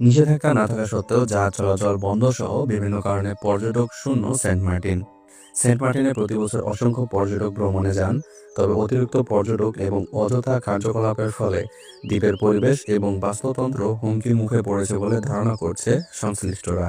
নিষেধাজ্ঞা না থাকা সত্ত্বেও যা চলাচল বন্ধ সহ বিভিন্ন কারণে পর্যটক শূন্য সেন্ট মার্টিন। সেন্ট মার্টিনে প্রতি বছর অসংখ্য পর্যটক ভ্রমণে যান, তবে অতিরিক্ত পর্যটক এবং অযথা কার্যকলাপের ফলে দ্বীপের পরিবেশ এবং বাস্তুতন্ত্র হুমকির মুখে পড়েছে বলে ধারণা করছে সংশ্লিষ্টরা।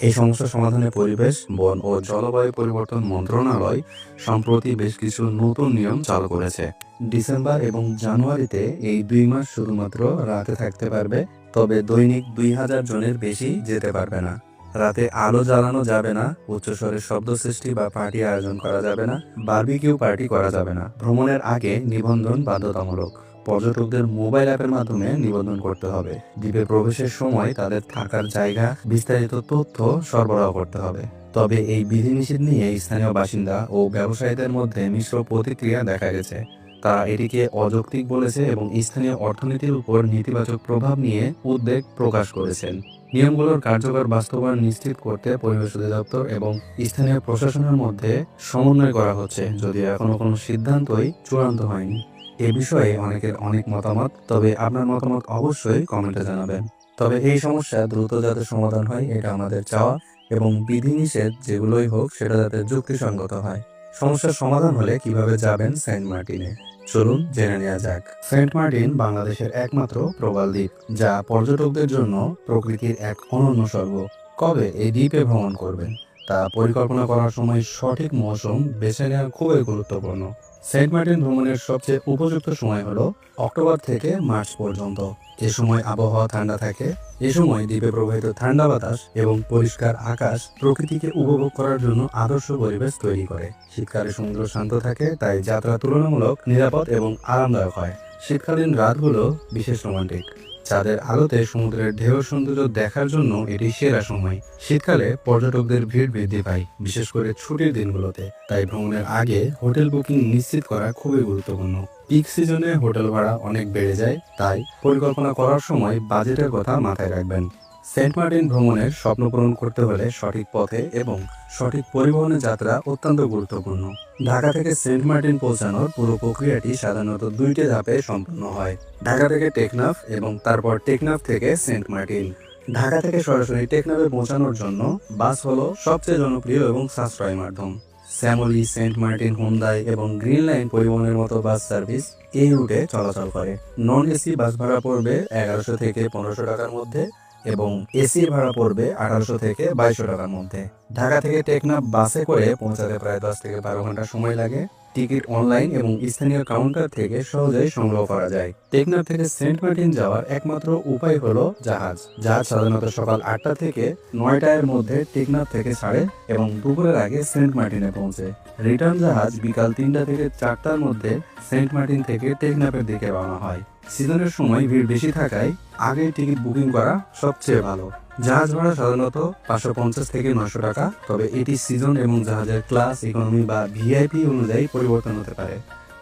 এই সমস্যা সমাধানে পরিবেশ, বন ও জলবায়ু পরিবর্তন মন্ত্রণালয় সম্প্রতি বেশ কিছু নতুন নিয়ম চালু করেছে। ডিসেম্বর এবং জানুয়ারিতে এই দুই মাস শুধুমাত্র রাতে থাকতে পারবে, তবে দৈনিক দুই হাজার জনের বেশি যেতে পারবে না। রাতে আলো জ্বালানো যাবে না উচ্চস্বরে শব্দ সৃষ্টি বা পার্টি আয়োজন করা যাবে না, বারবিকিউ পার্টি করা যাবে না। ভ্রমণের আগে নিবন্ধন বাধ্যতামূলক। পর্যটকদের মোবাইল অ্যাপের মাধ্যমে নিবন্ধন করতে হবে। দ্বীপে প্রবেশের সময় তাদের থাকার জায়গা, বিস্তারিত তথ্য সরবরাহ করতে হবে। তবে এই বিধিনিষেধ নিয়ে স্থানীয় বাসিন্দা ও ব্যবসায়ীদের মধ্যে মিশ্র প্রতিক্রিয়া দেখা গেছে। তারা এটিকে অযৌক্তিক বলেছে এবং স্থানীয় অর্থনীতির উপর নেতিবাচক প্রভাব নিয়ে উদ্বেগ প্রকাশ করেছেন। নিয়মগুলোর কার্যকর বাস্তবায়ন নিশ্চিত করতে পরিবেশ অধিদপ্তর এবং স্থানীয় প্রশাসনের মধ্যে সমন্বয় করা হচ্ছে, যদিও এখনও কোনো সিদ্ধান্তই চূড়ান্ত হয়নি। এ বিষয়ে অনেকের অনেক মতামত, তবে আপনার মতামত অবশ্যই কমেন্টে জানাবেন। তবে এই সমস্যা দ্রুত যাতে সমাধান হয়, এটা আমাদের চাওয়া এবং বিধিনিষেধ যেগুলোই হোক, সেটা যাতে যুক্তিসঙ্গত হয়। সমস্যার সমাধান হলে কীভাবে যাবেন সেন্ট মার্টিনে? চলুন জেনে নেওয়া যাক। সেন্ট মার্টিন বাংলাদেশের একমাত্র প্রবাল দ্বীপ, যা পর্যটকদের জন্য প্রকৃতির এক অনন্য স্বর্গ। কবে এই দ্বীপে ভ্রমণ করবেন? তা পরিকল্পনা করার সময় সঠিক মৌসুম বেছে নেওয়া খুবই গুরুত্বপূর্ণ। সেন্ট মার্টিন ভ্রমণের সবচেয়ে উপযুক্ত সময় হলো অক্টোবর থেকে মার্চ পর্যন্ত। এ সময় আবহাওয়া ঠান্ডা থাকে, এ সময় দ্বীপে প্রবাহিত ঠান্ডা বাতাস এবং পরিষ্কার আকাশ প্রকৃতিকে উপভোগ করার জন্য আদর্শ পরিবেশ তৈরি করে। শীতকালে সমুদ্র শান্ত থাকে, তাই যাত্রা তুলনামূলক নিরাপদ এবং আরামদায়ক হয়। শীতকালীন রাতগুলো বিশেষ রোমান্টিক। চাঁদের আলোতে সমুদ্রের ঢেউ সৌন্দর্য দেখার জন্য এটি সেরা সময়। শীতকালে পর্যটকদের ভিড় বৃদ্ধি পায়, বিশেষ করে ছুটির দিনগুলোতে। তাই ভ্রমণের আগে হোটেল বুকিং নিশ্চিত করা খুবই গুরুত্বপূর্ণ। পিক সিজনে হোটেল ভাড়া অনেক বেড়ে যায়, তাই পরিকল্পনা করার সময় বাজেটের কথা মাথায় রাখবেন। সেন্ট মার্টিন ভ্রমণের স্বপ্ন পূরণ করতে হলে সঠিক পথে এবং সঠিক পরিবহনের যাত্রা অত্যন্ত গুরুত্বপূর্ণ। ঢাকা থেকে সেন্ট মার্টিন পৌঁছানোর পুরো প্রক্রিয়াটি সাধারণত দুইটি ধাপে সম্পন্ন হয়। ঢাকা থেকে টেকনাফ এবং তারপর টেকনাফ থেকে সেন্ট মার্টিন। ঢাকা থেকে সরাসরি টেকনাফে পৌঁছানোর জন্য বাস হলো সবচেয়ে জনপ্রিয় এবং সাশ্রয় মাধ্যম। স্যামলি সেন্ট মার্টিন, হুন্দাই এবং গ্রিন লাইন পরিবহনের মতো বাস সার্ভিস এই রুটে চলাচল করে। নন এসি বাস ভাড়া পড়বে এগারোশো থেকে পনেরোশো টাকার মধ্যে। এবং এসি ভাড়া পড়বে আঠারোশো থেকে বাইশশো টাকার মধ্যে। ঢাকা থেকে টেকনাফ বাসে করে পৌঁছাতে প্রায় দশ থেকে বারো ঘণ্টা সময় লাগে। টিকিট অনলাইন এবং স্থানীয় কাউন্টার থেকে সহজেই সংগ্রহ করা যায়। টেকনাফ থেকে সেন্ট মার্টিন যাওয়ার একমাত্র উপায় হলো জাহাজ জাহাজ সাধারণত সকাল আটটা থেকে নয়টার মধ্যে টেকনাফ থেকে ছাড়ে এবং দুপুরের আগে সেন্ট মার্টিনে পৌঁছে। রিটার্ন জাহাজ বিকাল তিনটা থেকে চারটার মধ্যে সেন্ট মার্টিন থেকে টেকনাফের দিকে রওনা হয়। সিজনের সময় ভিড় বেশি থাকায় আগে টিকিট বুকিং করা সবচেয়ে ভালো। জাহাজ ভাড়া সাধারণত পাঁচশো পঞ্চাশ থেকে নশো টাকা, তবে এটি সিজন এবং জাহাজের ক্লাস, ইকোনমি বা ভিআইপি অনুযায়ী পরিবর্তন হতে পারে।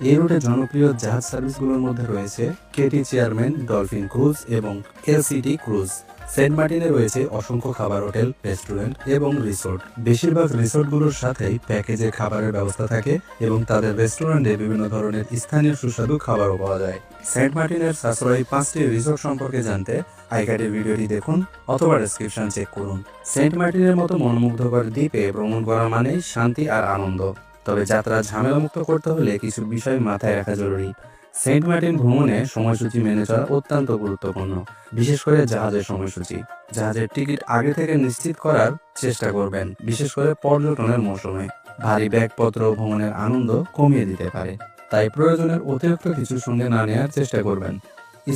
এই রুটে জনপ্রিয় জাহাজ সার্ভিসগুলোর মধ্যে রয়েছে কেটি চেয়ারম্যান, ডলফিন ক্রুজ এবং এলসিটি ক্রুজ। সেন্ট মার্টিনে রয়েছে অসংখ্য খাবার হোটেল, রেস্টুরেন্ট এবং রিসোর্ট। বেশিরভাগ রিসোর্টগুলোর সাথেই প্যাকেজে খাবারের ব্যবস্থা থাকে এবং তাদের রেস্টুরেন্টে বিভিন্ন ধরনের স্থানীয় সুস্বাদু খাবারও পাওয়া যায়। সেন্ট মার্টিনের সাশ্রয়ী পাঁচটি রিসোর্ট সম্পর্কে জানতে আইকার্ডের ভিডিওটি দেখুন অথবা ডেসক্রিপশন চেক করুন। সেন্ট মার্টিনের মতো মনোমুগ্ধকর দ্বীপে ভ্রমণ করা মানেই শান্তি আর আনন্দ। তবে যাত্রা ঝামেলামুক্ত করতে হলে কিছু বিষয় মাথায় রাখা জরুরি। সেন্ট মার্টিন ভ্রমণে সময়সূচি মেনে চলা অত্যন্ত গুরুত্বপূর্ণ, বিশেষ করে জাহাজের সময়সূচি। জাহাজের টিকিট আগে থেকে নিশ্চিত করার চেষ্টা করবেন, বিশেষ করে পর্যটনের মৌসুমে। ভারী ব্যাগপত্র ভ্রমণের আনন্দ কমিয়ে দিতে পারে, তাই প্রয়োজনের অতিরিক্ত কিছু সঙ্গে না নেওয়ার চেষ্টা করবেন।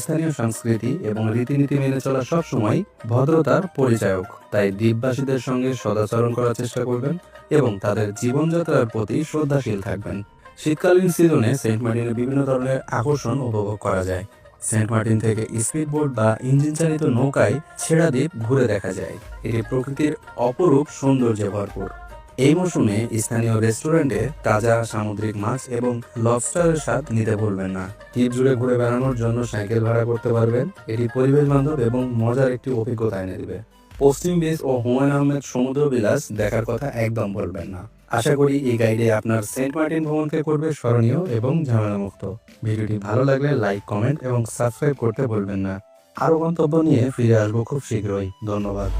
স্থানীয় সংস্কৃতি এবং রীতিনীতি মেনে চলা সবসময় ভদ্রতার পরিচায়ক, তাই দ্বীপবাসীদের সঙ্গে সদাচরণ করার চেষ্টা করবেন এবং তাদের জীবনযাত্রার প্রতি শ্রদ্ধাশীল থাকবেন। শীতকালীন সিজনে সেন্ট মার্টিনে বিভিন্ন ধরনের আকর্ষণ উপভোগ করা যায়। সেন্ট মার্টিন থেকে স্পিড বোট বা ইঞ্জিন চালিত নৌকায় ছেড়া দ্বীপ ঘুরে দেখা যায়। এটি প্রকৃতির অপরূপ সৌন্দর্যে ভরপুর। এই মৌসুমে স্থানীয় রেস্টুরেন্টে তাজা সামুদ্রিক মাছ এবং লবস্টারের স্বাদ নিতে ভুলবেন না। দ্বীপ জুড়ে ঘুরে বেড়ানোর জন্য সাইকেল ভাড়া করতে পারবেন। এটি পরিবেশ বান্ধব এবং মজার একটি অভিজ্ঞতা এনে দিবে। পশ্চিম বিচ ও হুমায়ুন আহমেদ সমুদ্র বিলাস দেখার কথা একদম বলবেন না। আশা করি এই গাইডে আপনার সেন্ট মার্টিন ভ্রমণকে করবে স্মরণীয় এবং ঝামেলামুক্ত। ভিডিওটি ভালো লাগলে লাইক কমেন্ট এবং সাবস্ক্রাইব করতে ভুলবেন না। আরও গন্তব্য নিয়ে ফিরে আসব খুব শীঘ্রই। ধন্যবাদ।